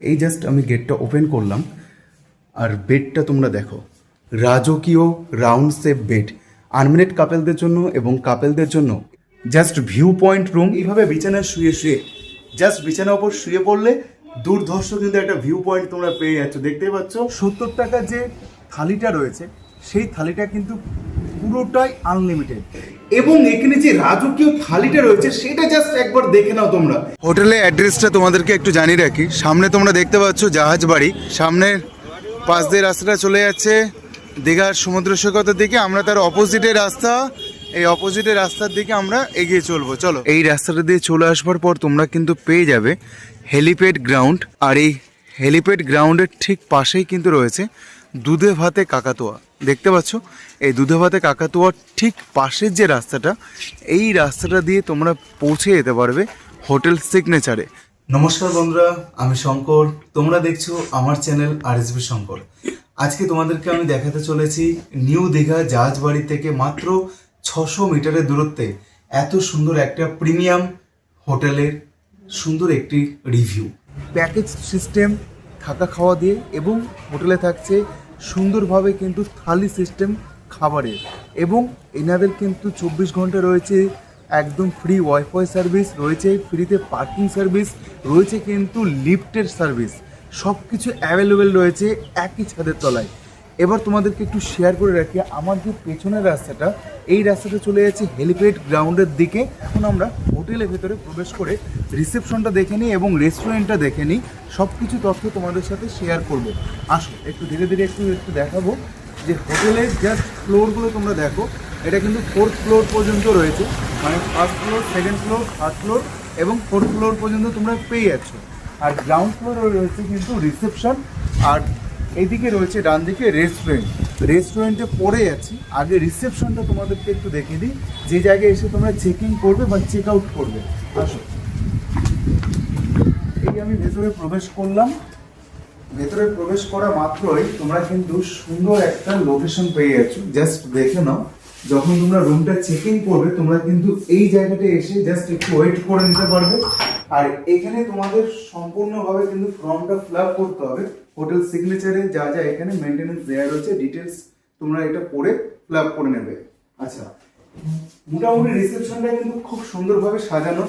এই জাস্ট আমি গেটটা ওপেন করলাম, আর বেডটা তোমরা দেখো। রাজকীয় রাউন্ড শেপ বেড আনমেরিড কাপেলদের জন্য এবং কাপেলদের জন্য। জাস্ট ভিউ পয়েন্ট রুম এইভাবে বিছানায় শুয়ে শুয়ে। জাস্ট বিছানার ওপর শুয়ে পড়লে দুর্ধর্ষ কিন্তু একটা ভিউ পয়েন্ট তোমরা পেয়ে যাচ্ছ। দেখতেই পাচ্ছ, সত্তর টাকার যে থালিটা রয়েছে, সেই থালিটা কিন্তু পুরোটাই আনলিমিটেড এবং এখানে যে রাজকীয় থালিটা রয়েছে সেটা জাস্ট একবার দেখে নাও তোমরা। হোটেলের অ্যাড্রেসটা তোমাদেরকে একটু জানিয়ে রাখি। সামনে তোমরা দেখতে পাচ্ছ জাহাজ বাড়ি। সামনের পাশ দিয়ে রাস্তাটা চলে যাচ্ছে দীঘার সমুদ্র সৈকতের দিকে। আমরা তার অপোজিটের রাস্তা। এই অপোজিটের রাস্তার দিকে আমরা এগিয়ে চলবো। চলো। এই রাস্তাটা দিয়ে চলে আসবার পর তোমরা কিন্তু পেয়ে যাবে হেলিপ্যাড গ্রাউন্ড। আর এই হেলিপ্যাড গ্রাউন্ডের ঠিক পাশেই কিন্তু রয়েছে দুধে ভাতে কাকাতোয়া। দেখতে পাচ্ছ? এই দুধে ভাতে কাকাতোয়ার ঠিক পাশের যে রাস্তাটা, এই রাস্তাটা দিয়ে তোমরা পৌঁছে যেতে পারবে হোটেল সিগনেচারে। নমস্কার বন্ধুরা, আমি শঙ্কর। তোমরা দেখছ আমার চ্যানেল আর এসবি শঙ্কর। আজকে তোমাদেরকে আমি দেখাতে চলেছি নিউ দীঘা জাহাজবাড়ি থেকে মাত্র ছশো মিটারের দূরত্বে এত সুন্দর একটা প্রিমিয়াম হোটেলের সুন্দর একটি রিভিউ। প্যাকেজ সিস্টেম, থাকা খাওয়া দিয়ে এবং হোটেলে থাকছে সুন্দরভাবে কিন্তু থালি সিস্টেম খাবারের। এবং এনাদের কিন্তু চব্বিশ ঘণ্টা রয়েছে, একদম ফ্রি ওয়াইফাই সার্ভিস রয়েছে ফ্রিতে পার্কিং সার্ভিস রয়েছে কিন্তু লিফটের সার্ভিস সব কিছু অ্যাভেলেবেল রয়েছে একই ছাদের তলায়। এবার তোমাদেরকে একটু শেয়ার করে রাখি, আমার যে পেছনের রাস্তাটা, এই রাস্তাটা চলে যাচ্ছে হেলিপ্যাড গ্রাউন্ডের দিকে। এখন আমরা হোটেলের ভেতরে প্রবেশ করে রিসেপশনটা দেখে নিই এবং রেস্টুরেন্টটা দেখে নিই। সব কিছু তথ্য তোমাদের সাথে শেয়ার করব। আসো, একটু ধীরে ধীরে একটু একটু দেখাবো যে হোটেলের জাস্ট ফ্লোরগুলো তোমরা দেখো। এটা কিন্তু ফোর্থ ফ্লোর পর্যন্ত রয়েছে। মানে first floor second floor third floor এবং ফোর্থ ফ্লোর পর্যন্ত তোমরা পেয়ে যাচ্ছ। আর গ্রাউন্ড ফ্লোরে রয়েছে কিন্তু রিসেপশন আর এইদিকে রয়েছে ডান দিকে রেস্টুরেন্ট রেস্টুরেন্টে পড়ে যাচ্ছি আগে রিসেপশনটা তোমাদেরকে একটু দেখিয়ে দিই। যে জায়গায় এসে তোমরা চেকিং করবে বা চেক আউট করবে। আসো। এই আমি ভেতরে প্রবেশ করলাম। ভেতরে প্রবেশ করা মাত্রই তোমরা কিন্তু সুন্দর একটা লোকেশন পেয়ে যাচ্ছ। জাস্ট দেখে নাও। যখন তোমরা রুমটা চেক ইন করবে, তোমরা কিন্তু এই জায়গাটা এসে জাস্ট একটু ওয়েট করে নিতে পারবে। আর এখানে তোমাদের সম্পূর্ণভাবে কিন্তু ফর্মটা ফিল আপ করতে হবে। হোটেল সিগনেচারে যা যা এখানে মেনটেনেন্স দেওয়া রয়েছে ডিটেলস তোমরা এটা পড়ে ফিল আপ করে নেবে। আচ্ছা মোটামুটি রিসেপশনটা কিন্তু খুব সুন্দরভাবে সাজানো।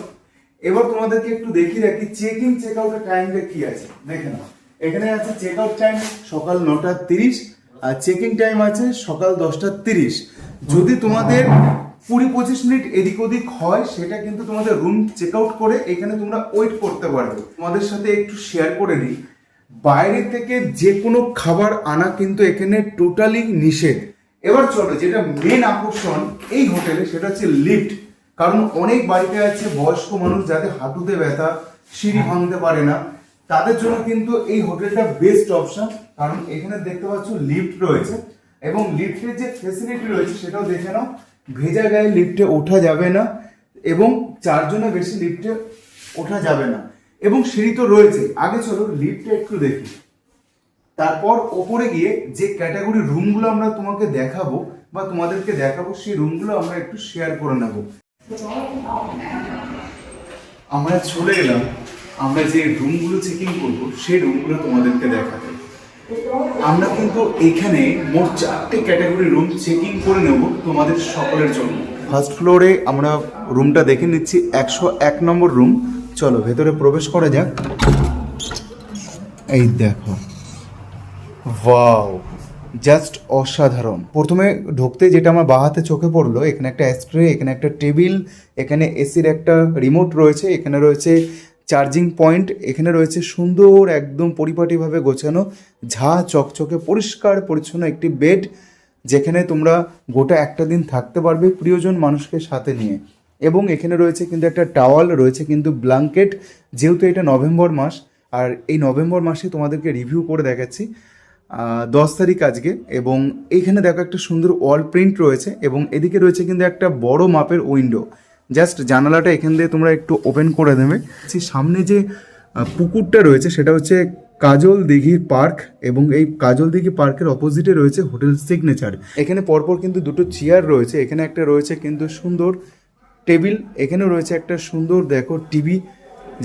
এবার তোমাদেরকে একটু দেখিয়ে রাখি চেক ইন চেক আউটের টাইমটা কি আছে? দেখে নাও। এখানে আছে চেক আউট টাইম সকাল নটা তিরিশ আর চেকিং টাইম আছে সকাল দশটা তিরিশ। যদি তোমাদের কুড়ি পঁচিশ মিনিট এদিক ওদিক হয়, সেটা কিন্তু তোমাদের রুম চেক আউট করে এখানে তোমরা ওয়েট করতে পারবে। তোমাদের সাথে একটু শেয়ার করে নিই। বাইরে থেকে যে কোনো খাবার আনা কিন্তু এখানে টোটালি নিষেধ। এবার চলো, যেটা মেন আকর্ষণ এই হোটেলে, সেটা হচ্ছে লিফট কারণ অনেক বাড়িতে আছে বয়স্ক মানুষ যাদের হাঁটুতে ব্যথা, সিঁড়ি ভাঙতে পারে না। তাদের জন্য কিন্তু এই হোটেলটা বেস্ট অপশন কারণ এখানে দেখতে পাচ্ছ লিফট রয়েছে। এবং লিফটের যে ফেসিলিটি রয়েছে, সেটাও দেখে নাও, ভেজা গায়ে লিফটে ওঠা যাবে না, এবং চারজনের বেশি লিফটে ওঠা যাবে না। এবং সিঁড়ি তো রয়েছে। আগে চলো লিফটে একটু দেখি। তারপর ওপরে গিয়ে যে ক্যাটাগরি রুমগুলো আমরা তোমাকে দেখাবো বা তোমাদেরকে দেখাবো, সেই রুমগুলো আমরা একটু শেয়ার করে নেব। আমরা চলে এলাম। আমরা যে রুমগুলো চেকিং করব, সেই রুমগুলো তোমাদেরকে দেখাতে। আমরা কিন্তু এখানে মোট চারটে ক্যাটাগরি রুম চেকিং করে নেব তোমাদের সকলের জন্য। ফার্স্ট ফ্লোরে আমরা রুমটা দেখে নিচ্ছি। একশো এক নম্বর রুম চলো, ভেতরে প্রবেশ করা যাক। এই দেখো। ওয়াও, জাস্ট অসাধারণ। প্রথমে ঢুকতে যেটা আমার বাঁ হাতে চোখে পড়ল, এখানে একটা স্প্রে, এখানে একটা টেবিল, এখানে এসির একটা রিমোট রয়েছে, এখানে রয়েছে চার্জিং পয়েন্ট, এখানে রয়েছে সুন্দর একদম পরিপাটিভাবে গোছানো, ঝা চকচকে পরিষ্কার পরিচ্ছন্ন একটি বেড, যেখানে তোমরা গোটা একটা দিন থাকতে পারবে প্রিয়জন মানুষকে সাথে নিয়ে। এবং এখানে রয়েছে কিন্তু একটা টাওয়াল, রয়েছে কিন্তু ব্ল্যাঙ্কেট যেহেতু এটা নভেম্বর মাস, আর এই নভেম্বর মাসে তোমাদেরকে রিভিউ করে দেখাচ্ছি দশ তারিখ আজকে, এবং এইখানে দেখো একটা সুন্দর ওয়াল প্রিন্ট রয়েছে, এবং এদিকে রয়েছে কিন্তু একটা বড় মাপের উইন্ডো জাস্ট জানালাটা এখান দিয়ে তোমরা একটু ওপেন করে দেবে সেই সামনে যে পুকুরটা রয়েছে, সেটা হচ্ছে কাজল দিঘির পার্ক, এবং এই কাজল দিঘি পার্কের অপোজিটে রয়েছে হোটেল সিগনেচার। এখানে পরপর কিন্তু দুটো চেয়ার রয়েছে, এখানে একটা রয়েছে কিন্তু সুন্দর টেবিল, এখানে রয়েছে একটা সুন্দর, দেখো, টিভি,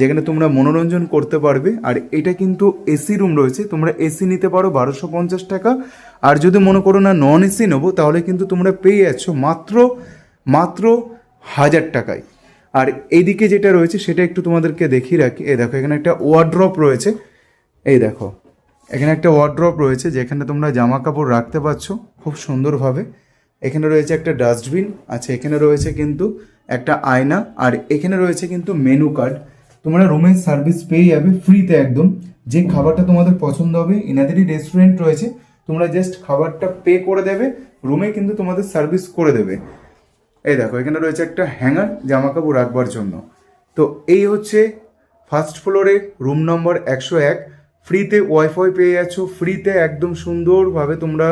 যেখানে তোমরা মনোরঞ্জন করতে পারবে। আর এটা কিন্তু এসি রুম রয়েছে, তোমরা এসি নিতে পারো বারোশো পঞ্চাশ টাকা। আর যদি মনে করো না নন এসি নেব, তাহলে কিন্তু তোমরা পেয়ে যাচ্ছ মাত্র মাত্র হাজার টাকায়। আর এইদিকে যেটা রয়েছে, সেটা একটু তোমাদেরকে দেখিয়ে রাখি। এই দেখো, এখানে একটা ওয়ার্ড্রপ রয়েছে। এই দেখো, এখানে একটা ওয়ার্ড্রপ রয়েছে, যেখানে তোমরা জামা কাপড় রাখতে পারছ খুব সুন্দরভাবে। এখানে রয়েছে একটা ডাস্টবিন আচ্ছা এখানে রয়েছে কিন্তু একটা আয়না, আর এখানে রয়েছে কিন্তু মেনু কার্ড তোমরা রুমের সার্ভিস পেয়ে যাবে ফ্রিতে একদম। যে খাবারটা তোমাদের পছন্দ হবে, এনাদেরই রেস্টুরেন্ট রয়েছে। তোমরা জাস্ট খাবারটা পে করে দেবে রুমে কিন্তু তোমাদের সার্ভিস করে দেবে। এই দেখো, এখানে রয়েছে একটা হ্যাঙ্গার জামা কাপড় রাখবার জন্য। তো এই হচ্ছে ফার্স্ট ফ্লোরে রুম নম্বর একশো এক। ফ্রিতে ওয়াইফাই পেয়ে যাচ্ছ ফ্রিতে একদম সুন্দরভাবে তোমরা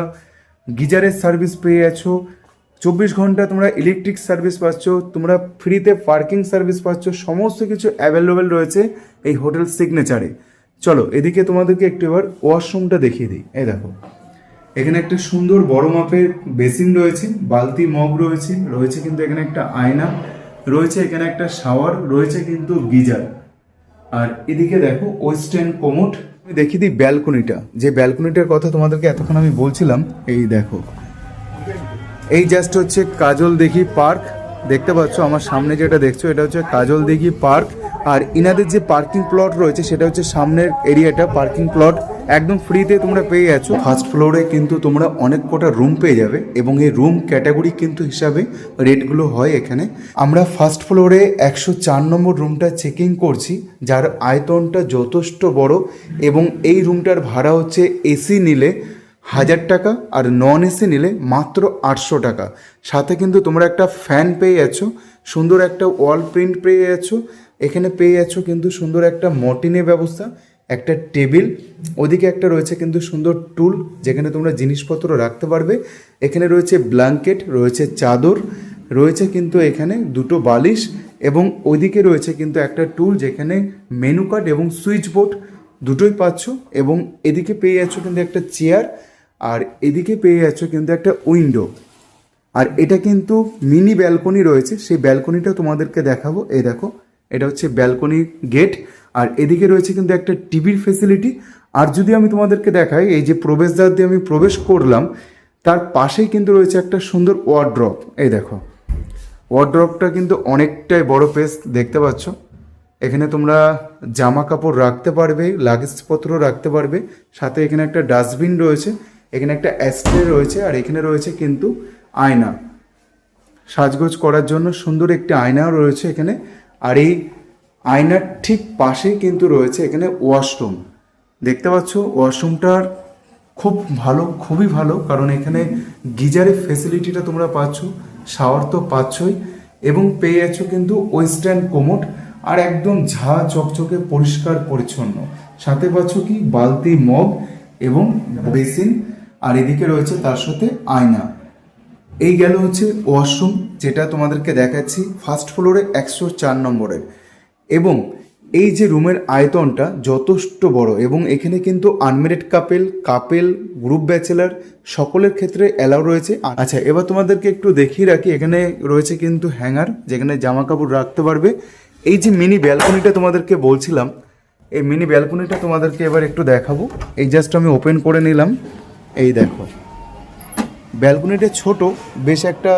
গিজারের সার্ভিস পেয়ে যাচ্ছ। চব্বিশ ঘণ্টা তোমরা ইলেকট্রিক সার্ভিস পাচ্ছ, তোমরা ফ্রিতে পার্কিং সার্ভিস পাচ্ছ, সমস্ত কিছু অ্যাভেলেবেল রয়েছে এই হোটেল সিগনেচারে চলো, এদিকে তোমাদেরকে একটু এবার ওয়াশরুমটা দেখিয়ে দিই। এই দেখো, এখানে একটা সুন্দর বড় মাপের বেসিন রয়েছে, বালতি মগ রয়েছে রয়েছে কিন্তু এখানে একটা আয়না, রয়েছে এখানে একটা শাওয়ার রয়েছে কিন্তু গিজার। আর এদিকে দেখো ওয়েস্টার্ন কোমোট দেখিয়ে দিই ব্যালকনিটা যে ব্যালকনিটার কথা তোমাদেরকে এতক্ষণ আমি বলছিলাম, এই দেখো। এই জাস্ট হচ্ছে কাজল দিঘি পার্ক। দেখতে পাচ্ছ, আমার সামনে যেটা দেখছ, এটা হচ্ছে কাজল দিঘি পার্ক। আর ইনাদের যে পার্কিং প্লট রয়েছে, সেটা হচ্ছে সামনের এরিয়াটা, পার্কিং প্লট। একদম ফ্রিতে তোমরা পেয়ে যাচ্ছ। ফার্স্ট ফ্লোরে কিন্তু তোমরা অনেক কটা রুম পেয়ে যাবে এবং এই রুম ক্যাটাগরি কিন্তু হিসাবে রেটগুলো হয় এখানে। আমরা ফার্স্ট ফ্লোরে একশো চার নম্বর রুমটা চেকিং করছি, যার আয়তনটা যথেষ্ট বড় এবং এই রুমটার ভাড়া হচ্ছে এসি নিলে হাজার টাকা আর নন এসি নিলে মাত্র আটশো টাকা। সাথে কিন্তু তোমরা একটা ফ্যান পেয়ে যাচ্ছ, সুন্দর একটা ওয়াল প্রিন্ট পেয়ে যাচ্ছ। এখানে পেয়ে যাচ্ছ কিন্তু সুন্দর একটা মর্টিনের ব্যবস্থা, একটা টেবিল ওদিকে একটা রয়েছে কিন্তু সুন্দর টুল যেখানে তোমরা জিনিসপত্র রাখতে পারবে। এখানে রয়েছে ব্ল্যাঙ্কেট রয়েছে চাদর, রয়েছে কিন্তু এখানে দুটো বালিশ এবং ওইদিকে রয়েছে কিন্তু একটা টুল যেখানে মেনু কার্ড এবং সুইচ বোর্ড দুটোই পাচ্ছ এবং এদিকে পেয়ে যাচ্ছ কিন্তু একটা চেয়ার আর এদিকে পেয়ে যাচ্ছ কিন্তু একটা উইন্ডো। আর এটা কিন্তু মিনি ব্যালকনি রয়েছে, সেই ব্যালকনিটা তোমাদেরকে দেখাবো। এই দেখো, এটা হচ্ছে ব্যালকনি গেট। আর এদিকে রয়েছে কিন্তু একটা টিভির ফেসিলিটি আর যদি আমি তোমাদেরকে দেখাই, এই যে প্রবেশদ্বার দিয়ে আমি প্রবেশ করলাম, তার পাশেই কিন্তু রয়েছে একটা সুন্দর ওয়ার্ড্রপ এই দেখো ওয়ার্ড্রপটা কিন্তু অনেকটাই বড় পেস দেখতে পাচ্ছ? এখানে তোমরা জামা কাপড় রাখতে পারবে লাগেজপত্র রাখতে পারবে। সাথে এখানে একটা ডাস্টবিন রয়েছে। এখানে একটা অ্যাস্ট্রে রয়েছে আর এখানে রয়েছে কিন্তু আয়না। সাজগোজ করার জন্য সুন্দর একটি আয়নাও রয়েছে এখানে। আর এই আয়নার ঠিক পাশেই কিন্তু রয়েছে এখানে ওয়াশরুম। দেখতে পাচ্ছ, ওয়াশরুমটার খুব ভালো, খুবই ভালো, কারণ এখানে গিজারের ফেসিলিটিটা তোমরা পাচ্ছ শাওয়ার তো পাচ্ছই, এবং পেয়ে যাচ্ছ কিন্তু ওয়েস্টার্ন কোমোট আর একদম ঝা চকচকে পরিষ্কার পরিচ্ছন্ন। সাথে পাচ্ছ কি? বালতি মগ এবং বেসিন। আর এদিকে রয়েছে তার সাথে আয়না। এই গেল হচ্ছে ওয়াশরুম, যেটা তোমাদেরকে দেখাচ্ছি ফার্স্ট ফ্লোরে একশো চার নম্বরের এবং এই যে রুমের আয়তনটা যথেষ্ট বড় এবং এখানে কিন্তু unmarried couple couple, group bachelor সকলের ক্ষেত্রে অ্যালাউ রয়েছে। আচ্ছা এবার তোমাদেরকে একটু দেখিয়ে রাখি, এখানে রয়েছে কিন্তু হ্যাঙ্গার, যেখানে জামা কাপড় রাখতে পারবে। এই যে মিনি ব্যালকনিটা তোমাদেরকে বলছিলাম, এই মিনি ব্যালকনিটা তোমাদেরকে এবার একটু দেখাবো। এই জাস্ট আমি ওপেন করে নিলাম। এই দেখো। ব্যালকনিটা ছোট, বেশ একটা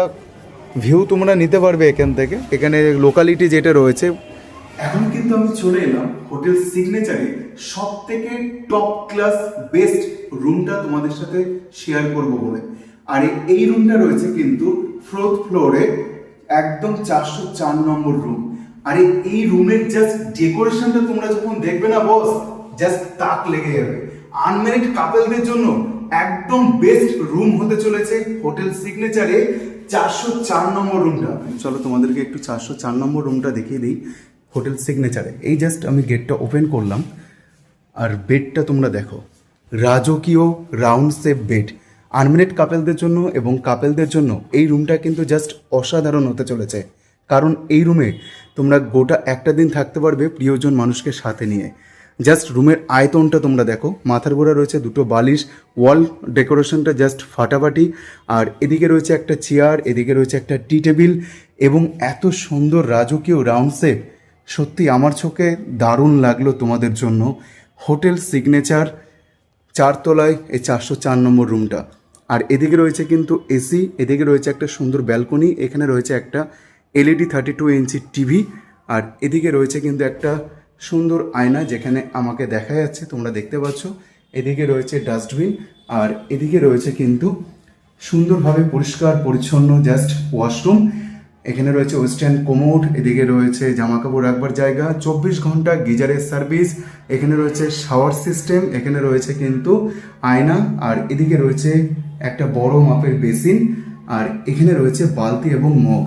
ভিউ তোমরা নিতে পারবে এখান থেকে। এখানে লোকালিটি যেটা রয়েছে। এখন কিন্তু আমি চলে এলাম হোটেল সিগনেচারে সব থেকে টপ ক্লাস বেস্ট রুমটা তোমাদের সাথে শেয়ার করব বলে। আর এই রুমটা রয়েছে কিন্তু ফোর্থ ফ্লোরে একদম চারশো চার নম্বর রুম আর এই রুমের জাস্ট ডেকোরেশনটা তোমরা যখন দেখবে না বস জাস্ট তাক লেগে যাবে। আনম্যারিড কাপেলদের জন্য একদম বেস্ট রুম হতে চলেছে হোটেল সিগনেচারে চারশো চার নম্বর রুমটা চলো তোমাদেরকে একটু চারশো চার নম্বর রুমটা দেখিয়ে দিই হোটেল সিগনেচারে এই জাস্ট আমি গেটটা ওপেন করলাম, আর বেডটা তোমরা দেখো। রাজকীয় রাউন্ড শেপ বেড আনমিনেট কাপেলদের জন্য এবং কাপেলদের জন্য এই রুমটা কিন্তু জাস্ট অসাধারণ হতে চলেছে। কারণ এই রুমে তোমরা গোটা একটা দিন থাকতে পারবে প্রিয়জন মানুষকে সাথে নিয়ে। জাস্ট রুমের আয়তনটা তোমরা দেখো। মাথার গোড়া রয়েছে দুটো বালিশ ওয়াল ডেকোরেশনটা জাস্ট ফাটাফাটি। আর এদিকে রয়েছে একটা চেয়ার এদিকে রয়েছে একটা টি টেবিল এবং এত সুন্দর রাজকীয় রাউন্ড শেপ সত্যি আমার চোখে দারুণ লাগল তোমাদের জন্য। হোটেল সিগনেচার চারতলায় এই চারশো চার নম্বর রুমটা। আর এদিকে রয়েছে কিন্তু এসি এদিকে রয়েছে একটা সুন্দর ব্যালকনি এখানে রয়েছে একটা LED thirty two inch TV আর এদিকে রয়েছে কিন্তু একটা সুন্দর আয়না যেখানে আমাকে দেখা যাচ্ছে, তোমরা দেখতে পাচ্ছ। এদিকে রয়েছে ডাস্টবিন আর এদিকে রয়েছে কিন্তু সুন্দরভাবে পরিষ্কার, পরিচ্ছন্ন জাস্ট ওয়াশরুম এখানে রয়েছে ওয়েস্টার্ন কোমোড এদিকে রয়েছে জামা কাপড় রাখবার জায়গা, চব্বিশ ঘণ্টা গিজারের সার্ভিস এখানে রয়েছে শাওয়ার সিস্টেম এখানে রয়েছে কিন্তু আয়না আর এদিকে রয়েছে একটা বড় মাপের বেসিন আর এখানে রয়েছে বালতি এবং মগ।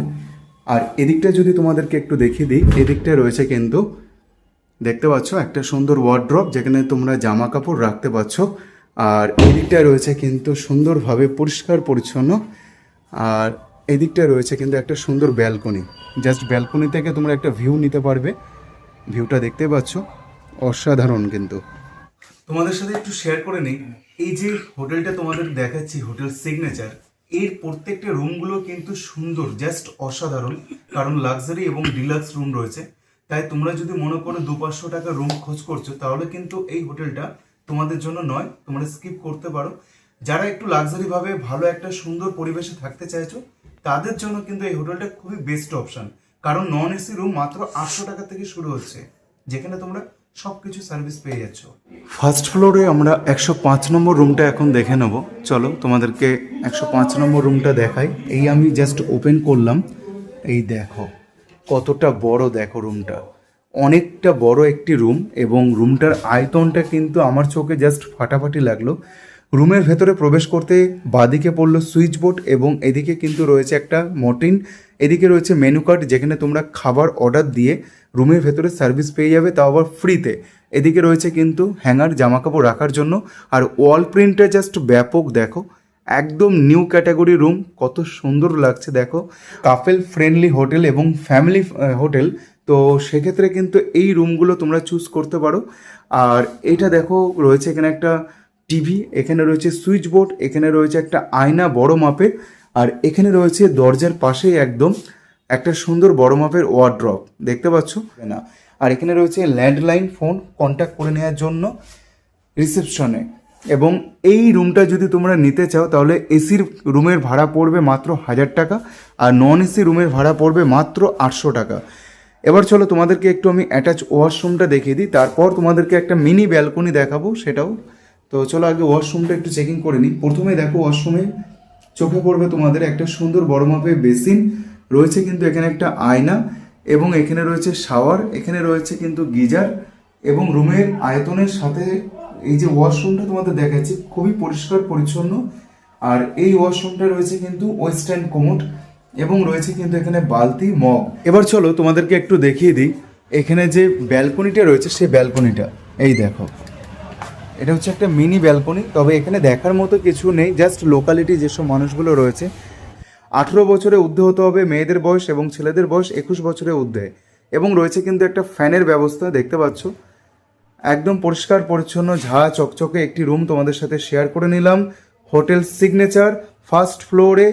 আর এদিকটা যদি তোমাদেরকে একটু দেখিয়ে দিই এদিকটা রয়েছে কিন্তু দেখতে পাচ্ছ, একটা সুন্দর ওয়ার্ড্রপ যেখানে তোমরা জামা কাপড় রাখতে পারছ। আর এদিকটা রয়েছে কিন্তু সুন্দরভাবে পরিষ্কার পরিচ্ছন্ন। আর এদিকটা রয়েছে কিন্তু একটা সুন্দর ব্যালকনি জাস্ট ব্যালকনি থেকে তোমরা একটা ভিউ নিতে পারবে। ভিউটা দেখতে পাচ্ছ, অসাধারণ কিন্তু। তোমাদের সাথে একটু শেয়ার করে নিই, এই যে হোটেলটা তোমাদের দেখাচ্ছি হোটেল সিগনেচার এর প্রত্যেকটা রুমগুলো কিন্তু সুন্দর জাস্ট অসাধারণ। কারণ লাক্সারি এবং ডিলাক্স রুম রয়েছে। তাই তোমরা যদি মনে করো দু পাঁচশো টাকা রুম খোঁজ করছ, তাহলে কিন্তু এই হোটেলটা তোমাদের জন্য নয়, তোমরা স্কিপ করতে পারো। যারা একটু লাক্সারি ভাবে ভালো একটা সুন্দর পরিবেশে থাকতে চাইছো, তাদের জন্য কিন্তু এই হোটেলটা খুবই বেস্ট অপশন কারণ নন এসি রুম মাত্র আটশো টাকা থেকে শুরু হচ্ছে, যেখানে তোমরা সব কিছু সার্ভিস পেয়ে যাচ্ছ। ফার্স্ট ফ্লোরে আমরা একশো পাঁচ নম্বর রুমটা এখন দেখে নেব। চলো, তোমাদেরকে একশো পাঁচ নম্বর রুমটা দেখাই। এই আমি জাস্ট ওপেন করলাম। এই দেখো। কতটা বড় দেখো রুমটা। অনেকটা বড় একটি রুম এবং রুমটার আয়তনটা কিন্তু আমার চোখে জাস্ট ফাটাফাটি লাগল। রুমের ভেতরে প্রবেশ করতে বাদিকে পড়ল সুইচ বোর্ড এবং এদিকে কিন্তু রয়েছে একটা মর্টিন এদিকে রয়েছে মেনু কার্ড যেখানে তোমরা খাবার অর্ডার দিয়ে রুমের ভেতরে সার্ভিস পেয়ে যাবে, তাও আবার ফ্রিতে এদিকে রয়েছে কিন্তু হ্যাঙ্গার জামা কাপড় রাখার জন্য। আর ওয়াল প্রিন্টটা জাস্ট ব্যাপক দেখো। একদম নিউ ক্যাটাগরি রুম কত সুন্দর লাগছে, দেখো। কাপেল ফ্রেন্ডলি হোটেল এবং ফ্যামিলি হোটেল তো সেক্ষেত্রে কিন্তু এই রুমগুলো তোমরা চুজ করতে পারো। আর এটা দেখো, রয়েছে এখানে একটা টিভি এখানে রয়েছে সুইচ বোর্ড এখানে রয়েছে একটা আয়না বড় মাপের, আর এখানে রয়েছে দরজার পাশেই একদম একটা সুন্দর বড় মাপের ওয়ার্ড্রপ দেখতে পাচ্ছ? না। আর এখানে রয়েছে ল্যান্ডলাইন ফোন কন্ট্যাক্ট করে নেওয়ার জন্য রিসেপশনে এবং এই রুমটা যদি তোমরা নিতে চাও, তাহলে এসির রুমের ভাড়া পড়বে মাত্র হাজার টাকা আর নন এসি রুমের ভাড়া পড়বে মাত্র আটশো টাকা। এবার চলো তোমাদেরকে একটু আমি অ্যাটাচ ওয়াশরুমটা দেখিয়ে দিই। তারপর তোমাদেরকে একটা মিনি ব্যালকনি দেখাবো সেটাও। তো চলো আগে ওয়াশরুমটা একটু চেকিং করে নিই। প্রথমে দেখো ওয়াশরুমে চোখে পড়বে তোমাদের একটা সুন্দর বড় মাপের বেসিন রয়েছে কিন্তু এখানে একটা আয়না এবং এখানে রয়েছে শাওয়ার এখানে রয়েছে কিন্তু গিজার এবং রুমের আয়তনের সাথে এই যে ওয়াশরুমটা তোমাদের দেখাচ্ছি, খুবই পরিষ্কার, পরিচ্ছন্ন। আর এই ওয়াশরুমটা রয়েছে কিন্তু ওয়েস্টার্ন কোমোড এবং রয়েছে কিন্তু এখানে বালতি, মগ। এবার চলো তোমাদেরকে একটু দেখিয়ে দিই, এখানে যে ব্যালকনিটা রয়েছে, সেই ব্যালকনিটা এই দেখো। এটা হচ্ছে একটা মিনি ব্যালকনি তবে এখানে দেখার মতো কিছু নেই জাস্ট লোকালিটি যেসব মানুষগুলো রয়েছে। আঠেরো বছরে ঊর্ধ্বে হতে হবে, মেয়েদের বয়স এবং ছেলেদের বয়স একুশ বছরের ঊর্ধ্বে। এবং রয়েছে কিন্তু একটা ফ্যানের ব্যবস্থা, দেখতে পাচ্ছ? একদম পরিষ্কার, পরিচ্ছন্ন, ঝা, চকচকে একটি রুম তোমাদের সাথে শেয়ার করে নিলাম। হোটেল সিগনেচার ফার্স্ট ফ্লোরে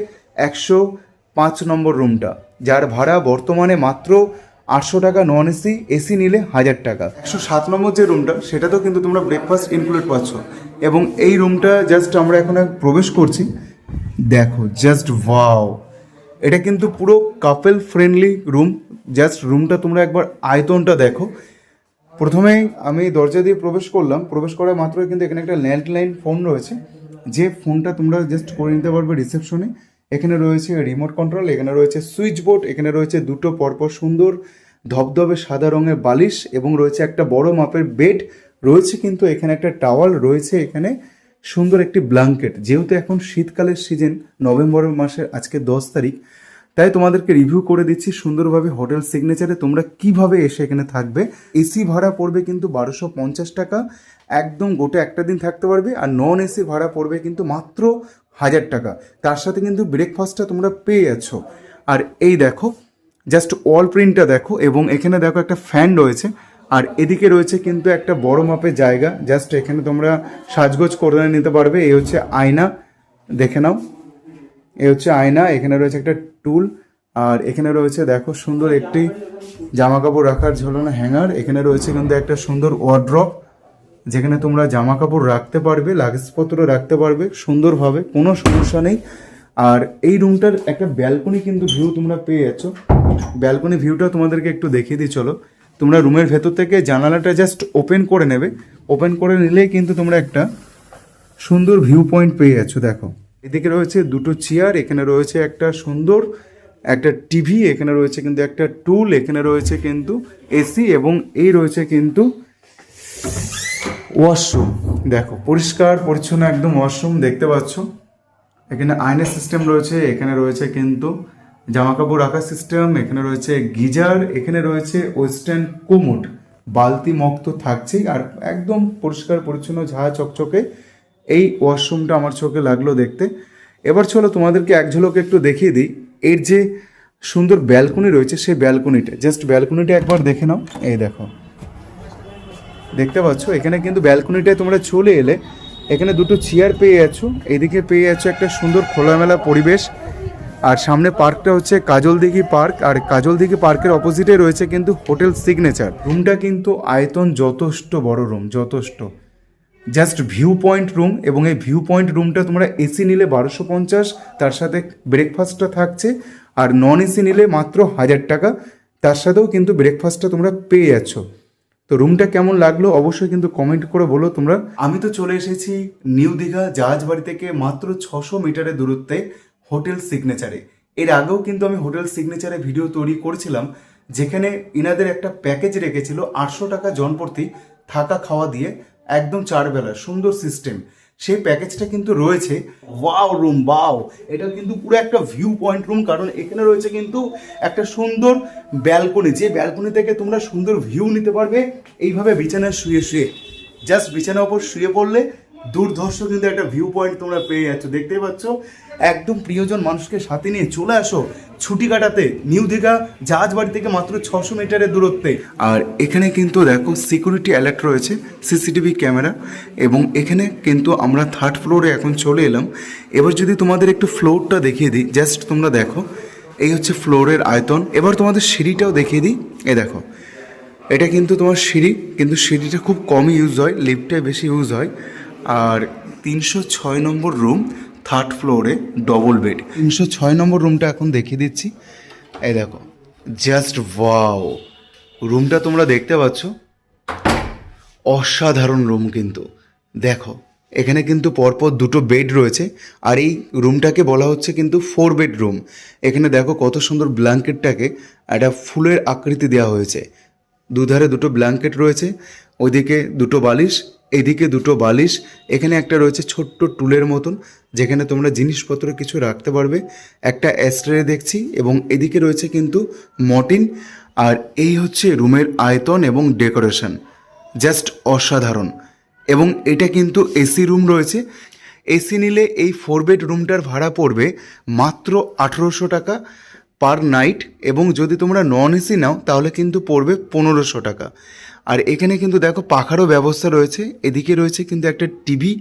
একশো পাঁচ নম্বর রুমটা যার ভাড়া বর্তমানে মাত্র আটশো টাকা নন এসি এসি নিলে হাজার টাকা। একশো সাত নম্বর যে রুমটা সেটাতেও কিন্তু তোমরা ব্রেকফাস্ট ইনক্লুড পাচ্ছ। এবং এই রুমটা জাস্ট আমরা এখন প্রবেশ করছি। দেখো জাস্ট ওয়াও এটা কিন্তু পুরো কাপেল ফ্রেন্ডলি রুম জাস্ট রুমটা তোমরা একবার আয়তনটা দেখো। প্রথমেই আমি দরজা দিয়ে প্রবেশ করলাম। প্রবেশ করা মাত্রই কিন্তু এখানে একটা ল্যান্ডলাইন ফোন রয়েছে। যে ফোনটা তোমরা জাস্ট করে নিতে পারবে রিসেপশনে। এখানে রয়েছে রিমোট কন্ট্রোল, এখানে রয়েছে সুইচ বোর্ড এখানে রয়েছে দুটো পরপর সুন্দর ধবধবে সাদা রঙের বালিশ এবং রয়েছে একটা বড় মাপের বেড। রয়েছে কিন্তু এখানে একটা টাওয়াল, রয়েছে এখানে সুন্দর একটি ব্ল্যাঙ্কেট যেহেতু এখন শীতকালের সিজন, নভেম্বর মাসের আজকে দশ তারিখ তাই তোমাদেরকে রিভিউ করে দিচ্ছি সুন্দরভাবে হোটেল সিগনেচারে তোমরা কীভাবে এসে এখানে থাকবে। এসি ভাড়া পড়বে কিন্তু বারোশো পঞ্চাশ টাকা। একদম গোটা একটা দিন থাকতে পারবে আর নন এসি ভাড়া পড়বে কিন্তু মাত্র হাজার টাকা। তার সাথে কিন্তু ব্রেকফাস্টটা তোমরা পেয়ে যাচ্ছ। আর এই দেখো জাস্ট ওয়াল প্রিন্টটা দেখো এবং এখানে দেখো একটা ফ্যান রয়েছে। আর এদিকে রয়েছে কিন্তু একটা বড় মাপের জায়গা। জাস্ট এখানে তোমরা সাজগোজ করে নিতে পারবে। এই হচ্ছে আয়না। দেখে নাও। এ হচ্ছে আয়না, এখানে রয়েছে একটা টুল, আর এখানে রয়েছে, দেখো, সুন্দর একটি জামা কাপড় রাখার ঝোলানো হ্যাঙ্গার, এখানে রয়েছে কিন্তু একটা সুন্দর ওয়ার্ড্রপ যেখানে তোমরা জামা কাপড় রাখতে পারবে, লাগেজপত্র রাখতে পারবে, সুন্দরভাবে, কোনো সমস্যা নেই। আর এই রুমটার একটা ব্যালকনি কিন্তু ভিউ তোমরা পেয়ে যাচ্ছ। ব্যালকনি ভিউটা তোমাদেরকে একটু দেখিয়ে দিই, চলো। তোমরা রুমের ভেতর থেকে জানালাটা জাস্ট ওপেন করে নেবে। ওপেন করে নিলেই কিন্তু তোমরা একটা সুন্দর ভিউ পয়েন্ট পেয়ে যাচ্ছ, দেখো। এদিকে রয়েছে দুটো চেয়ার এখানে রয়েছে একটা সুন্দর, একটা টিভি এখানে রয়েছে কিন্তু একটা টুল এখানে রয়েছে কিন্তু এসি এবং এই রয়েছে কিন্তু ওয়াশরুম দেখো, পরিষ্কার, পরিচ্ছন্ন একদম ওয়াশরুম দেখতে পাচ্ছ। এখানে আয়নের সিস্টেম রয়েছে, এখানে রয়েছে কিন্তু জামা কাপড় রাখার সিস্টেম এখানে রয়েছে গিজার, এখানে রয়েছে ওয়েস্টার্ন কোমোড বালতি মগ তো থাকছেই, আর একদম পরিষ্কার, পরিচ্ছন্ন, ঝাঁ, চকচকে এই ওয়াশরুমটা আমার চোখে লাগল দেখতে। এবার চলো তোমাদেরকে এক ঝলকে একটু দেখিয়ে দিই। এর যে সুন্দর ব্যালকনি রয়েছে, সেই ব্যালকনিটা জাস্ট ব্যালকনিটা একবার দেখে নাও। এই দেখো। দেখতে পাচ্ছ? এখানে কিন্তু ব্যালকনিটায় তোমরা চলে এলে এখানে দুটো চেয়ার পেয়ে যাচ্ছ এদিকে পেয়ে যাচ্ছ একটা সুন্দর খোলামেলা পরিবেশ। আর সামনে পার্কটা হচ্ছে কাজলদিঘি পার্ক আর কাজলদিঘি পার্কের অপোজিটে রয়েছে কিন্তু হোটেল সিগনেচার রুমটা কিন্তু আয়তন যথেষ্ট বড় রুম যথেষ্ট। জাস্ট ভিউ পয়েন্ট রুম এবং এই ভিউ পয়েন্ট রুমটা তোমরা এসি নিলে বারোশো পঞ্চাশ, তার সাথে ব্রেকফাস্টটা থাকছে। আর নন এসি নিলে মাত্র হাজার টাকা, তার সাথেও কিন্তু ব্রেকফাস্টটা তোমরা পেয়ে যাচ্ছ। তো রুমটা কেমন লাগল অবশ্যই কিন্তু কমেন্ট করে বলো তোমরা। আমি তো চলে এসেছি নিউ দীঘা জাহাজবাড়ি থেকে মাত্র ছশো মিটারের দূরত্বে হোটেল সিগনেচারে। এর আগেও কিন্তু আমি হোটেল সিগনেচারে ভিডিও তৈরি করেছিলাম, যেখানে ইনাদের একটা প্যাকেজ রেখেছিল আটশো টাকা জনপ্রতি থাকা খাওয়া দিয়ে। একদম চার বেলা সুন্দর সিস্টেম সেই প্যাকেজটা কিন্তু রয়েছে। ওয়াও রুম বাও এটা কিন্তু পুরো একটা ভিউ পয়েন্ট রুম কারণ এখানে রয়েছে কিন্তু একটা সুন্দর ব্যালকনি যে ব্যালকনি থেকে তোমরা সুন্দর ভিউ নিতে পারবে, এইভাবে বিছানায় শুয়ে শুয়ে। জাস্ট বিছানার ওপর শুয়ে পড়লে দুর্ধর্ষ কিন্তু একটা ভিউ পয়েন্ট তোমরা পেয়ে যাচ্ছ, দেখতেই পাচ্ছ? একদম প্রিয়জন মানুষকে সাথে নিয়ে চলে আসো, ছুটি কাটাতে। নিউ দীঘা জাহাজ বাড়ি থেকে মাত্র ছশো মিটারের দূরত্বে। আর এখানে কিন্তু দেখো সিকিউরিটি অ্যালার্ট রয়েছে সিসিটিভি ক্যামেরা এবং এখানে কিন্তু আমরা থার্ড ফ্লোরে এখন চলে এলাম। এবার যদি তোমাদের একটু ফ্লোরটা দেখিয়ে দিই জাস্ট তোমরা দেখো, এই হচ্ছে ফ্লোরের আয়তন। এবার তোমাদের সিঁড়িটাও দেখিয়ে দিই এ দেখো, এটা কিন্তু তোমার সিঁড়ি, কিন্তু সিঁড়িটা খুব কমই ইউজ হয় লিফটে বেশি ইউজ হয়। আর তিনশো ছয় নম্বর রুম থার্ড ফ্লোরে ডবল বেড তিনশো ছয় নম্বর রুমটা এখন দেখিয়ে দিচ্ছি। এই দেখো জাস্ট ওয়াও রুমটা তোমরা দেখতে পাচ্ছ। অসাধারণ রুম কিন্তু। দেখো, এখানে কিন্তু পরপর দুটো বেড রয়েছে, আর এই রুমটাকে বলা হচ্ছে কিন্তু ফোর বেড রুম এখানে দেখো কত সুন্দর ব্ল্যাঙ্কেটটাকে একটা ফুলের আকৃতি দেওয়া হয়েছে। দুধারে দুটো ব্ল্যাঙ্কেট রয়েছে, ওইদিকে দুটো বালিশ এদিকে দুটো বালিশ, এখানে একটা রয়েছে ছোট্ট টুলের মতন, যেখানে তোমরা জিনিসপত্র কিছু রাখতে পারবে। একটা অ্যাস্ট্রে দেখছি এবং এদিকে রয়েছে কিন্তু মটিন আর এই হচ্ছে রুমের আয়তন এবং ডেকোরেশন জাস্ট অসাধারণ। এবং এটা কিন্তু এসি রুম রয়েছে। এসি নিলে এই ফোর বেড রুমটার ভাড়া পড়বে মাত্র আঠেরোশো টাকা পার নাইট এবং যদি তোমরা নন এসি নাও, তাহলে কিন্তু পড়বে পনেরোশো টাকা। আর এখানে কিন্তু দেখো পাখারও ব্যবস্থা রয়েছে। এদিকে রয়েছে কিন্তু একটা টিভি,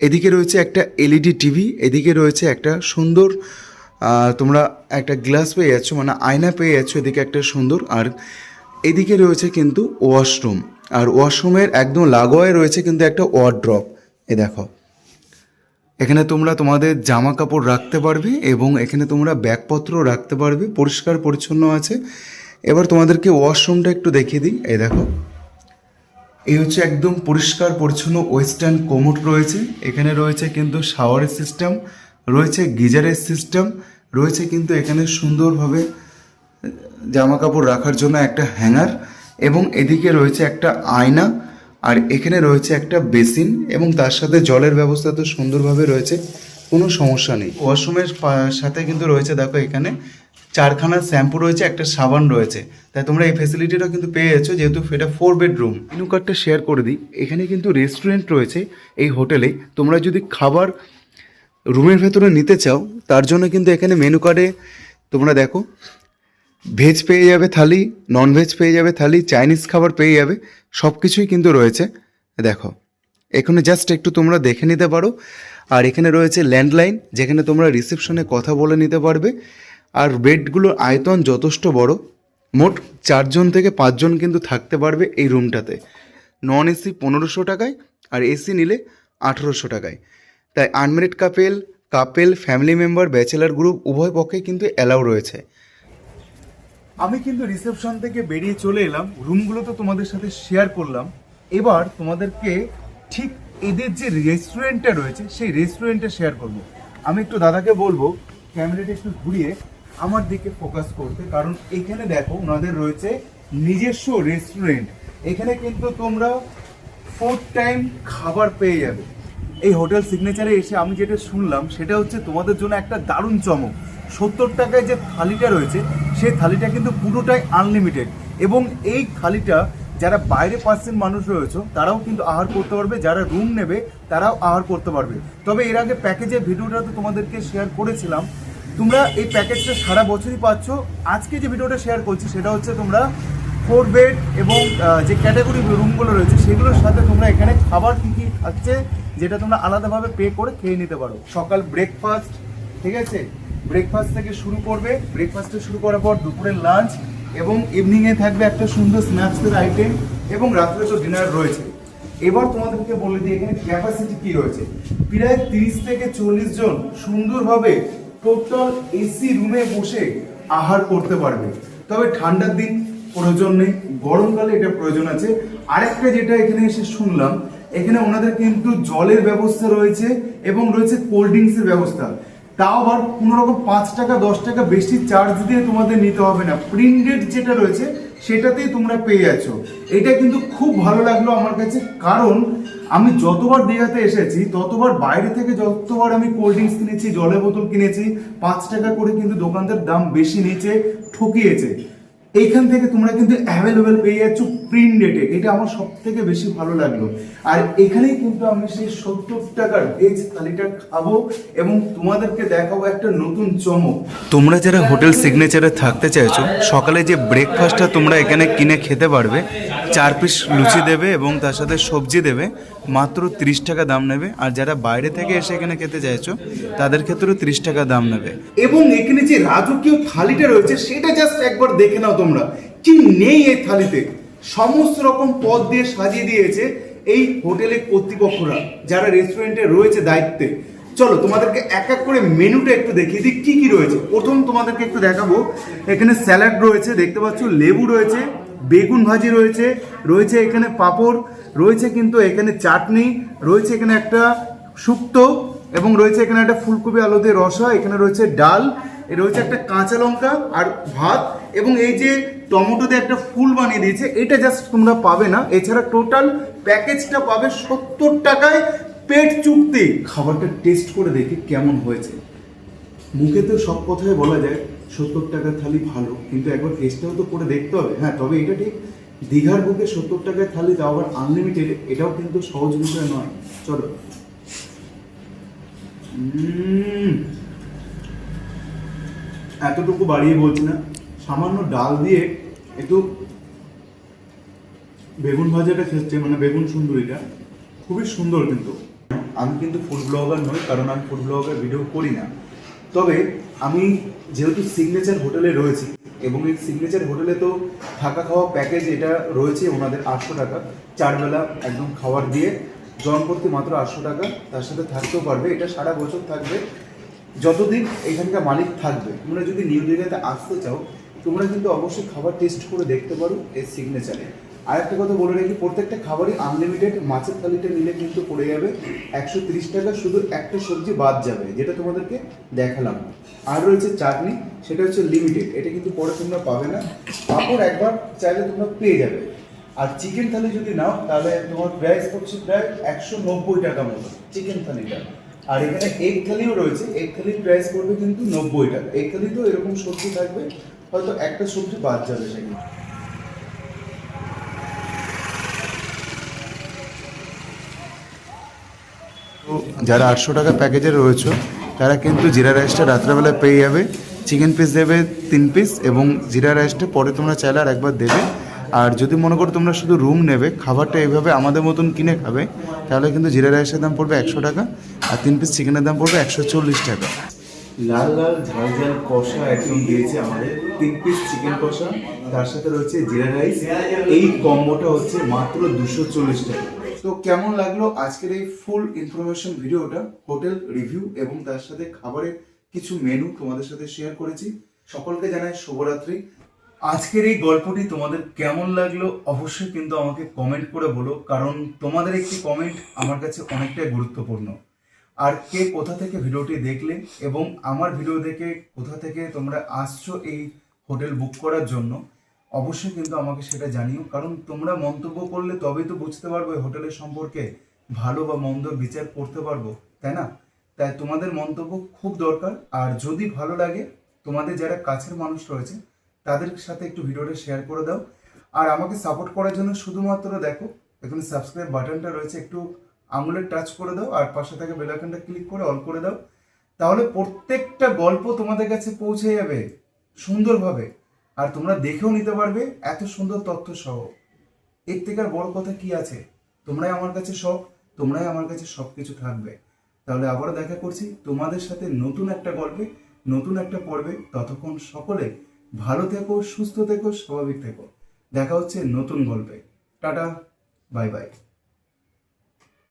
এদিকে রয়েছে একটা এলইডি টিভি, এদিকে রয়েছে একটা সুন্দর তোমরা একটা গ্লাস পেয়ে যাচ্ছ মানে আয়না পেয়ে যাচ্ছ এদিকে একটা সুন্দর। আর এদিকে রয়েছে কিন্তু ওয়াশরুম, আর ওয়াশরুমের একদম লাগোয়ায় রয়েছে কিন্তু একটা ওয়ার্ড্রপ। এ দেখো, এখানে তোমরা তোমাদের জামা কাপড় রাখতে পারবে এবং এখানে তোমরা ব্যাগপত্র রাখতে পারবে, পরিষ্কার পরিচ্ছন্ন আছে। এবার তোমাদেরকে ওয়াশরুমটা একটু দেখিয়ে দিই। এই দেখো। এই হচ্ছে একদম পরিষ্কার, পরিচ্ছন্ন ওয়েস্টার্ন কোমোট রয়েছে। এখানে রয়েছে কিন্তু শাওয়ারের সিস্টেম রয়েছে গিজারের সিস্টেম রয়েছে কিন্তু এখানে সুন্দরভাবে জামা কাপড় রাখার জন্য একটা হ্যাঙ্গার এবং এদিকে রয়েছে একটা আয়না আর এখানে রয়েছে একটা বেসিন এবং তার সাথে জলের ব্যবস্থা তো সুন্দরভাবে রয়েছে, কোনো সমস্যা নেই। ওয়াশরুমের সাথে কিন্তু রয়েছে, দেখো এখানে চারখানা শ্যাম্পু রয়েছে, একটা সাবান রয়েছে। তাই তোমরা এই ফেসিলিটিটা কিন্তু পেয়ে যাচ্ছ যেহেতু এটা ফোর বেডরুম মেনু কার্ডটা শেয়ার করে দিই। এখানে কিন্তু রেস্টুরেন্ট রয়েছে এই হোটেলে তোমরা যদি খাবার রুমের ভেতরে নিতে চাও, তার জন্য কিন্তু এখানে মেনু কার্ডে তোমরা দেখো ভেজ পেয়ে যাবে থালি নন ভেজ পেয়ে যাবে থালি চাইনিজ খাবার পেয়ে যাবে সব কিছুই কিন্তু রয়েছে। দেখো, এখানে জাস্ট একটু তোমরা দেখে নিতে পারো। আর এখানে রয়েছে ল্যান্ডলাইন যেখানে তোমরা রিসেপশনে কথা বলে নিতে পারবে। আর বেডগুলোর আয়তন যথেষ্ট বড়। মোট চারজন থেকে পাঁচজন কিন্তু থাকতে পারবে এই রুমটাতে। নন এসি পনেরোশো টাকায় আর এসি নিলে আঠেরোশো টাকায়। তাই unmarried couple couple, family member, bachelor group উভয় পক্ষে কিন্তু অ্যালাউ রয়েছে। আমি কিন্তু রিসেপশন থেকে বেরিয়ে চলে এলাম। রুমগুলো তো তোমাদের সাথে শেয়ার করলাম। এবার তোমাদেরকে ঠিক এদের যে রেস্টুরেন্টটা রয়েছে, সেই রেস্টুরেন্টটা শেয়ার করব। আমি একটু দাদাকে বলব, ক্যামেরাটা একটু ঘুরিয়ে আমার দিকে ফোকাস করতে। কারণ এখানে দেখো ওনাদের রয়েছে নিজস্ব রেস্টুরেন্ট এখানে কিন্তু তোমরা ফোর টাইম খাবার পেয়ে যাবে। এই হোটেল সিগনেচারে এসে আমি যেটা শুনলাম, সেটা হচ্ছে তোমাদের জন্য একটা দারুণ চমক। সত্তর টাকায় যে থালিটা রয়েছে, সেই থালিটা কিন্তু পুরোটাই আনলিমিটেড এবং এই থালিটা যারা বাইরে পার্সেন্ট মানুষ রয়েছে, তারাও কিন্তু আহার করতে পারবে। যারা রুম নেবে, তারাও আহার করতে পারবে। তবে এর আগে প্যাকেজের ভিডিওটা তো তোমাদেরকে শেয়ার করেছিলাম। তোমরা এই প্যাকেজটা সারা বছরই পাচ্ছ। আজকে যে ভিডিওটা শেয়ার করছি, সেটা হচ্ছে তোমরা ফোর বেড এবং যে ক্যাটাগরি রুমগুলো রয়েছে, সেগুলোর সাথে তোমরা এখানে খাবার কী কী থাকছে, যেটা তোমরা আলাদাভাবে পে করে খেয়ে নিতে পারো। সকাল ব্রেকফাস্ট ঠিক আছে? ব্রেকফাস্ট থেকে শুরু করবে। ব্রেকফাস্টে শুরু করার পর দুপুরের লাঞ্চ এবং ইভিনিংয়ে থাকবে একটা সুন্দর স্ন্যাক্সের আইটেম এবং রাত্রে তো ডিনার রয়েছে। এবার তোমাদেরকে বলে দিই, এখানে ক্যাপাসিটি কি রয়েছে? প্রায় তিরিশ থেকে চল্লিশ জন সুন্দরভাবে টোটাল এসি রুমে বসে আহার করতে পারবে। তবে ঠান্ডার দিন প্রয়োজন নেই, গরমকালে এটা প্রয়োজন আছে। আরেকটা যেটা এখানে এসে শুনলাম, এখানে ওনাদের কিন্তু জলের ব্যবস্থা রয়েছে এবং রয়েছে কোল্ড ড্রিঙ্কসের ব্যবস্থা। তাও আবার কোনো রকম পাঁচ টাকা, দশ টাকা বেশি চার্জ দিয়ে তোমাদের নিতে হবে না। প্রিন্টেড যেটা রয়েছে সেটাতেই তোমরা পেয়ে যাচ্ছ এটা কিন্তু খুব ভালো লাগল আমার কাছে, কারণ আমি যতবার দীঘাতে এসেছি, ততবার বাইরে থেকে যতবার আমি কোল্ড ড্রিঙ্কস কিনেছি, জলের বোতল কিনেছি, পাঁচ টাকা করে কিন্তু দোকানদার দাম বেশি নিচে ঠকিয়েছে। এইখান থেকে তোমরা কিন্তু অ্যাভেলেবেল পেয়ে যাচ্ছ প্রিন্ট ডেটে এটা আমার সব থেকে বেশি ভালো লাগল। আর এখানেই কিন্তু আমি সেই সত্তর টাকার ভেজ থালিটা খাব এবং তোমাদেরকে দেখাবো একটা নতুন চমক। তোমরা যারা হোটেল সিগনেচারে থাকতে চাইছো, সকালে যে ব্রেকফাস্টটা তোমরা এখানে কিনে খেতে পারবে, চার পিস লুচি দেবে এবং তার সাথে সবজি দেবে মাত্র তিরিশ টাকা দাম নেবে। আর যারা বাইরে থেকে এসে এখানে খেতে চাইছো, তাদের ক্ষেত্রেও তিরিশ টাকা দাম নেবে। এবং এখানে যে রাজকীয় থালিটা রয়েছে, সেটা জাস্ট একবার দেখে নাও তোমরা। কি নেই এই থালিতে? সমস্ত রকম পদ দিয়ে সাজিয়ে দিয়েছে এই হোটেলের কর্তৃপক্ষরা, যারা রেস্টুরেন্টে রয়েছে দায়িত্বে। চলো, তোমাদেরকে এক এক করে মেনুটা একটু দেখিয়ে দিই, কি কি রয়েছে? প্রথম তোমাদেরকে একটু দেখাবো। এখানে স্যালাড রয়েছে, দেখতে পাচ্ছ, লেবু রয়েছে বেগুন ভাজি রয়েছে রয়েছে এখানে পাঁপড়, রয়েছে কিন্তু এখানে চাটনি, রয়েছে এখানে একটা শুক্তো এবং রয়েছে এখানে একটা ফুলকপি আলু দিয়ে রসা, এখানে রয়েছে ডাল রয়েছে একটা কাঁচা লঙ্কা আর ভাত এবং এই যে টমেটো দিয়ে একটা ফুল বানিয়ে দিয়েছে, এটা জাস্ট তোমরা পাবে না। এছাড়া টোটাল প্যাকেজটা পাবে সত্তর টাকায় পেট চুক্তি খাবারটা টেস্ট করে দেখি কেমন হয়েছে। মুখে তো সব কথাই বলা যায় সত্তর টাকার থালি ভালো, কিন্তু একবার টেস্টটাও তো করে দেখতে হবে। হ্যাঁ তবে এটা ঠিক, দীঘার বুকে সত্তর টাকার থালি তাও আবার আনলিমিটেড এটাও কিন্তু সহজ বিষয় নয়। চলো। এতটুকু বাড়িয়ে বলছি না। সামান্য ডাল দিয়ে একটু বেগুন ভাজাটা খেচ্ছে মানে বেগুন সুন্দরীটা। খুবই সুন্দর কিন্তু। আমি কিন্তু ফুড ব্লগার নই, কারণ আমি ফুড ব্লগার ভিডিও করি না। তবে আমি যেহেতু সিগনেচার হোটেলে রয়েছি, এবং এই সিগনেচার হোটেলে তো থাকা খাওয়া প্যাকেজ এটা রয়েছে ওনাদের আটশো টাকা চারবেলা একদম খাবার দিয়ে, জনপ্রতি মাত্র আটশো টাকা, তার সাথে থাকতেও পারবে, এটা সারা বছর থাকবে, যতদিন এখানকার মালিক থাকবে, তোমরা যদি নিউ দিঘাতে আসতে চাও, তোমরা কিন্তু অবশ্যই খাবার টেস্ট করে দেখতে পারো এই সিগনেচারে আর একটা কথা বলে রাখি, প্রত্যেকটা খাবারই আনলিমিটেড মাছের থালিটা নিলে কিন্তু পড়ে যাবে। একশো তিরিশ টাকা শুধু একটা সবজি বাদ যাবে, যেটা তোমাদেরকে দেখালাম। আর রয়েছে চাটনি, সেটা হচ্ছে লিমিটেড এটা কিন্তু পরে তোমরা পাবে না। পাপড় একবার চাইলে তোমরা পেয়ে যাবে। আর চিকেন থালি যদি নাও, তাহলে তোমার প্রাইস পড়ছে প্রায় একশো নব্বই টাকা মতো চিকেন থালিটা। আর এখানে এগ থালিও রয়েছে এগ থালির প্রাইস পড়বে কিন্তু নব্বই টাকা। এগ থালি তো এরকম সবজি থাকবে, হয়তো একটা সবজি বাদ যাবে সেখানে। যারা আটশো টাকা প্যাকেজে রয়েছে, তারা কিন্তু জিরা রাইসটা রাত্রেবেলা পেয়ে যাবে। চিকেন পিস দেবে তিন পিস এবং জিরা রাইসটা পরে তোমরা চাইলে আর একবার দেবে। আর যদি মনে করো তোমরা শুধু রুম নেবে, খাবারটা এইভাবে আমাদের মতন কিনে খাবে, তাহলে কিন্তু জিরা রাইসের দাম পড়বে একশো টাকা আর তিন পিস চিকেনের দাম পড়বে একশো চল্লিশ টাকা। লাল লাল ঝাল ঝাল কষা একদম দিয়েছে আমাদের। তিন পিস চিকেন কষা, তার সাথে রয়েছে জিরা রাইস। এই কম্বোটা হচ্ছে মাত্র দুশো চল্লিশ টাকা। তো কেমন লাগল আজকের এই ফুল ইনফরমেশন ভিডিওটা? হোটেল রিভিউ এবং তার সাথে খাবারের কিছু মেনু তোমাদের সাথে শেয়ার করেছি। সকলকে জানাই শুভরাত্রি। আজকের এই গল্পটি তোমাদের কেমন লাগল অবশ্যই কিন্তু আমাকে কমেন্ট করে বলো, কারণ তোমাদের একটি কমেন্ট আমার কাছে অনেকটাই গুরুত্বপূর্ণ। আর কে কোথা থেকে ভিডিওটি দেখলে এবং আমার ভিডিও দেখে কোথা থেকে তোমরা আসছো এই হোটেল বুক করার জন্য অবশ্যই কিন্তু আমাকে সেটা জানিও। কারণ তোমরা মন্তব্য করলে তবেই তো বুঝতে পারব হোটেলের সম্পর্কে ভালো বা মন্দ বিচার করতে পারব, তাই না? তাই তোমাদের মন্তব্য খুব দরকার। আর যদি ভালো লাগে, তোমাদের যারা কাছের মানুষ রয়েছে, তাদের সাথে একটু ভিডিওটা শেয়ার করে দাও। আর আমাকে সাপোর্ট করার জন্য শুধুমাত্র দেখো, এখানে সাবস্ক্রাইব বাটনটা রয়েছে, একটু আঙুলের টাচ করে দাও আর পাশে থাকা বেল আইকনটা ক্লিক করে অল করে দাও। তাহলে প্রত্যেকটা গল্প তোমাদের কাছে পৌঁছে যাবে সুন্দরভাবে। আর তোমরা দেখেও নিতে পারবে এত সুন্দর তথ্য সহ। এর থেকে আর বড় কথা কি আছে? তোমরাই আমার কাছে সব, তোমরাই আমার কাছে সব কিছু থাকবে। তাহলে আবারও দেখা করছি তোমাদের সাথে নতুন একটা গল্পে, নতুন একটা পর্বে। ততক্ষণ সকলে ভালো থেকো, সুস্থ থেকো, স্বাভাবিক থেকো। দেখা হচ্ছে নতুন গল্পে। টাটা, বাই বাই।